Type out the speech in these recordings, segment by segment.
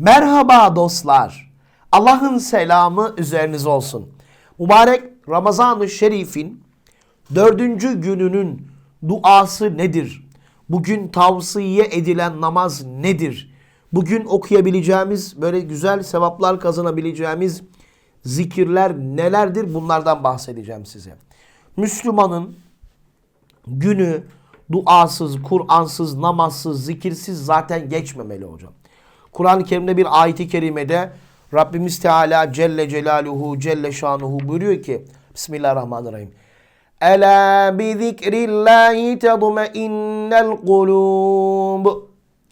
Merhaba dostlar. Allah'ın selamı üzerinize olsun. Mübarek Ramazan-ı Şerif'in dördüncü gününün duası nedir? Bugün tavsiye edilen namaz nedir? Bugün okuyabileceğimiz böyle güzel sevaplar kazanabileceğimiz zikirler nelerdir? Bunlardan bahsedeceğim size. Müslümanın günü duasız, Kur'ansız, namazsız, zikirsiz zaten geçmemeli hocam. Kur'an-ı Kerim'de bir ayeti kerimede Rabbimiz Teala Celle Celaluhu Celle Şanuhu buyuruyor ki Bismillahirrahmanirrahim. Ela bi zikrillahi tedmeinnel kulub.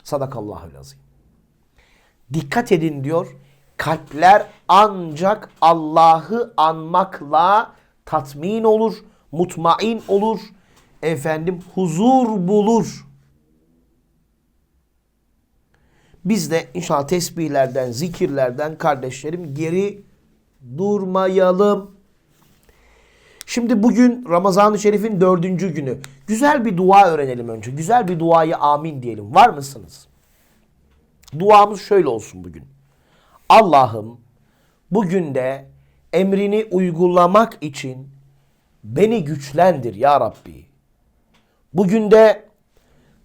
Sadakallahul azim. Dikkat edin diyor. Kalpler ancak Allah'ı anmakla tatmin olur, mutmain olur, efendim huzur bulur. Biz de inşallah tesbihlerden, zikirlerden kardeşlerim geri durmayalım. Şimdi bugün Ramazan-ı Şerif'in dördüncü günü. Güzel bir dua öğrenelim önce. Güzel bir duayı amin diyelim. Var mısınız? Duamız şöyle olsun bugün. Allah'ım bugün de emrini uygulamak için beni güçlendir ya Rabbi. Bugün de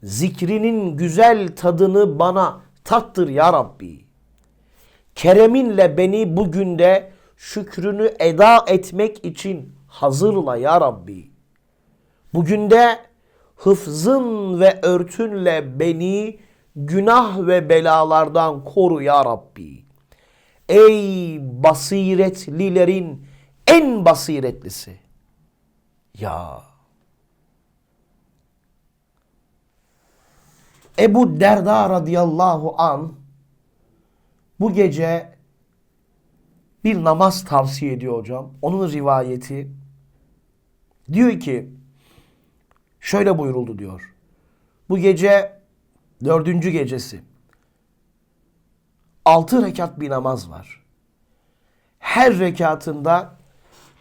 zikrinin güzel tadını bana tattır ya Rabbi. Kereminle beni bugün de şükrünü eda etmek için hazırla ya Rabbi. Bugün de hıfzın ve örtünle beni günah ve belalardan koru ya Rabbi. Ey basiretlilerin en basiretlisi. Ya. Ebu Derda radıyallahu an bu gece bir namaz tavsiye ediyor hocam. Onun rivayeti diyor ki şöyle buyuruldu diyor. Bu gece dördüncü gecesi. Altı rekat bir namaz var. Her rekatında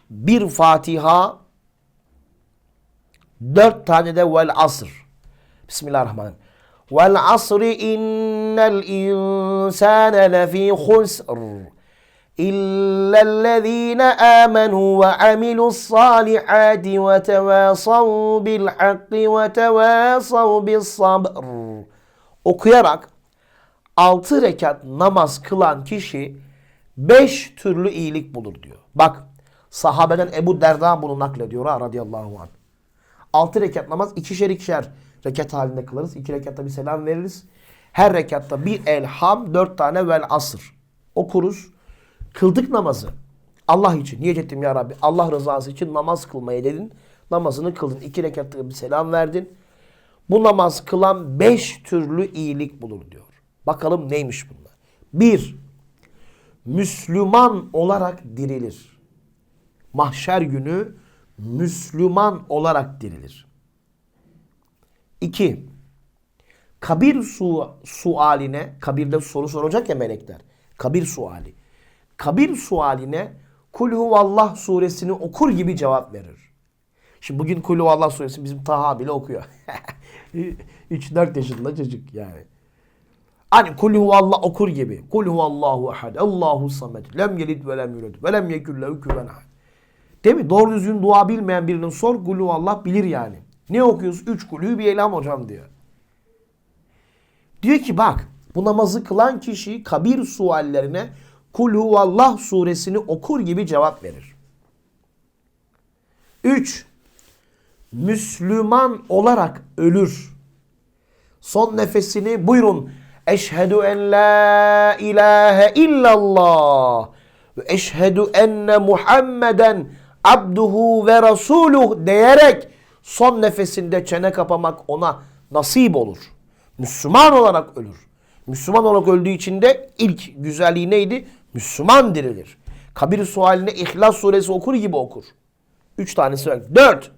bir Fatiha, dört tane de vel asr. Bismillahirrahmanirrahim. Vel asri innel insane lefi husr. İllellezine amenu ve amilus salihati ve tevasav bil hakki ve tevasav bis sabr. Okuyarak 6 rekat namaz kılan kişi 5 türlü iyilik bulur diyor. Bak sahabeden Ebu Derda bunu naklediyor ha radıyallahu anh. 6 rekat namaz ikişer ikişer rekat halinde kılarız. İki rekatta bir selam veririz. Her rekatta bir elham, dört tane vel asır okuruz. Kıldık namazı. Allah için. Niyet ettim ya Rabbi. Allah rızası için namaz kılmayı dedin. Namazını kıldın. İki rekatta bir selam verdin. Bu namaz kılan beş türlü iyilik bulur diyor. Bakalım neymiş bunlar. Bir, Müslüman olarak dirilir. Mahşer günü Müslüman olarak dirilir. İki, kabir su, sualine, kabirde soru soracak ya melekler. Kabir suali. Kabir sualine Kul huvallah suresini okur gibi cevap verir. Şimdi bugün Kul huvallah suresi bizim Taha bile okuyor. 3-4 yaşında çocuk yani. Hani Kul huvallah okur gibi. Kul huvallahu ahad. Allahu samed. Lem yelid ve lem yulad. Ve lem yekun lehu kufuven ahad. Değil mi? Doğru düzgün dua bilmeyen birinin sor. Kul huvallah bilir yani. Ne okuyoruz? Üç kulü bir elham hocam diyor. Diyor ki bak bu namazı kılan kişi kabir suallerine Kul huvallah suresini okur gibi cevap verir. 3. Müslüman olarak ölür. Son nefesini buyurun. Eşhedü en la ilahe illallah ve eşhedü enne Muhammeden abduhu ve rasuluh diyerek son nefesinde çene kapamak ona nasip olur. Müslüman olarak ölür. Müslüman olarak öldüğü için de ilk güzelliği neydi? Müslüman dirilir. Kabir sualine İhlas suresi okur gibi okur. Üç tanesi var. Dört.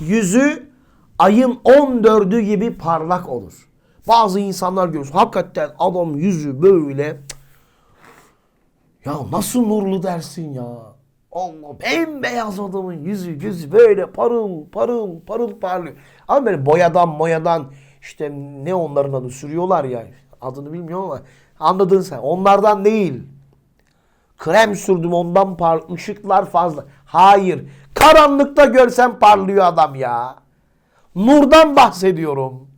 Yüzü ayın on dördü gibi parlak olur. Bazı insanlar görüyorsun. Hakikaten adam yüzü böyle ya nasıl nurlu dersin ya. Allah bembeyaz adamın yüzü gözü böyle parıl parıl parıl parlıyor. Ama böyle boyadan moyadan işte ne onların adı sürüyorlar ya. Adını bilmiyorum ama Anladın sen. Onlardan değil. Krem sürdüm ondan par ışıklar fazla. Hayır. Karanlıkta görsem parlıyor adam ya. Nurdan bahsediyorum.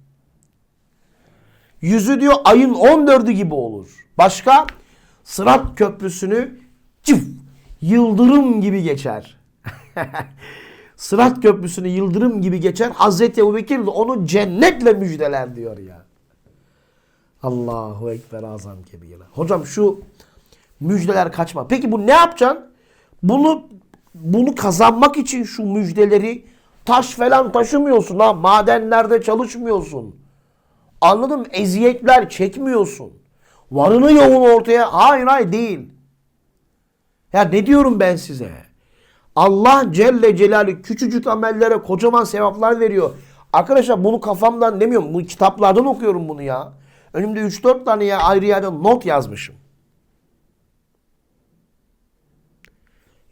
Yüzü diyor ayın 14'ü gibi olur. Başka? Sırat köprüsünü cıf, yıldırım gibi geçer. Sırat köprüsünü yıldırım gibi geçer. Hazreti Ebubekir de onu cennetle müjdeler diyor ya. Allahu Ekber azam kebira. Hocam şu müjdeler kaçma. Peki bu ne yapacaksın? Bunu bunu kazanmak için şu müjdeleri taş falan taşımıyorsun ha. Madenlerde çalışmıyorsun. Anladın mı? Eziyetler çekmiyorsun. Varını yoğunu ortaya. Hayır hayır değil. Ya ne diyorum ben size? Allah Celle Celaluhu küçücük amellere kocaman sevaplar veriyor. Arkadaşlar bunu kafamdan demiyorum. Bu kitaplardan okuyorum bunu ya. Önümde 3-4 tane ya ayrı yerde not yazmışım.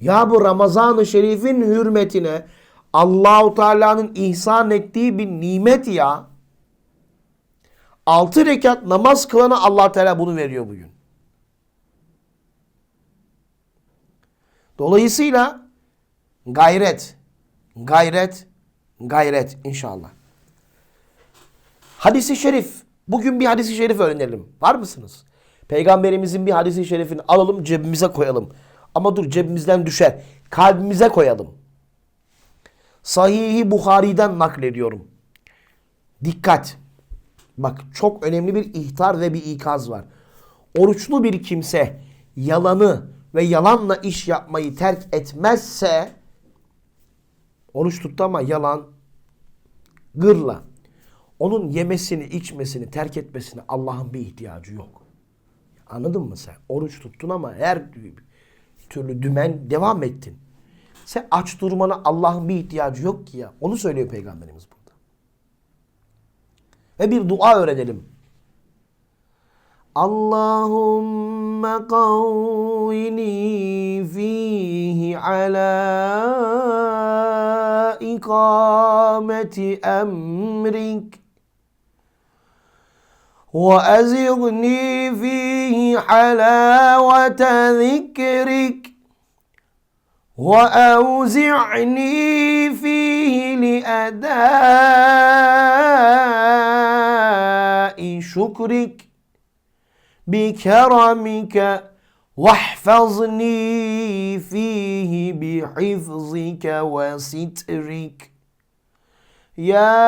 Ya bu Ramazan-ı Şerif'in hürmetine Allahu Teala'nın ihsan ettiği bir nimet ya. 6 rekat namaz kılana Allah Teala bunu veriyor bugün. Dolayısıyla gayret, gayret, gayret inşallah. Hadisi şerif. Bugün bir hadisi şerif öğrenelim. Var mısınız? Peygamberimizin bir hadisi şerifini alalım cebimize koyalım. Ama dur cebimizden düşer. Kalbimize koyalım. Sahih-i Bukhari'den naklediyorum. Dikkat. Bak çok önemli bir ihtar ve bir ikaz var. Oruçlu bir kimse yalanı ve yalanla iş yapmayı terk etmezse oruç tuttu ama yalan gırla onun yemesini içmesini terk etmesine Allah'ın bir ihtiyacı yok. Anladın mı sen? Oruç tuttun ama her türlü dümen devam ettin. Sen aç durmana Allah'ın bir ihtiyacı yok ki ya. Onu söylüyor Peygamberimiz burada. Ve bir dua öğrenelim. اللهم قوني فيه على إقامة أمرك وأزغني فيه حلاوة ذكرك وأوزعني فيه لأداء شكرك. بكرمك واحفظني فيه بحفظك وسترك. يا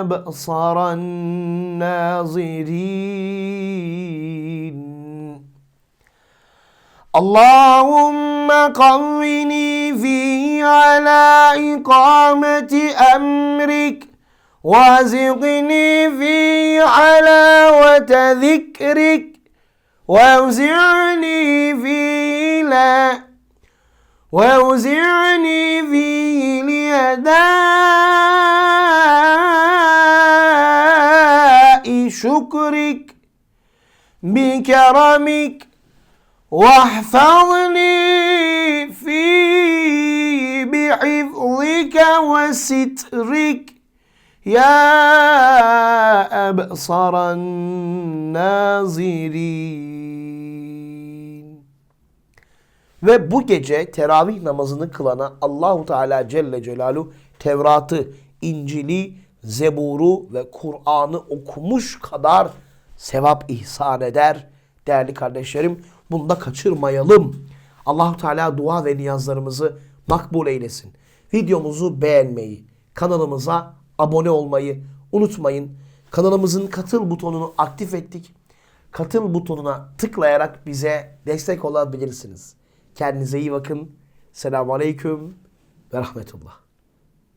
أبصر الناظرين. اللهم قوني فيه على إقامة أمرك وازقني فيه ذكرك وأوزعني فيلا وأوزعني في لأداء شكرك بكرمك واحفظني في بحفظك وسترك. ya ebsaran nazirin. Ve bu gece teravih namazını kılana Allahu Teala Celle Celaluhu Tevrat'ı, İncil'i, Zebur'u ve Kur'an'ı okumuş kadar sevap ihsan eder değerli kardeşlerim. Bunu da kaçırmayalım. Allahu Teala dua ve niyazlarımızı makbul eylesin. Videomuzu beğenmeyi, kanalımıza abone olmayı unutmayın. Kanalımızın katıl butonunu aktif ettik. Katıl butonuna tıklayarak bize destek olabilirsiniz. Kendinize iyi bakın. Selamun Aleyküm ve Rahmetullah.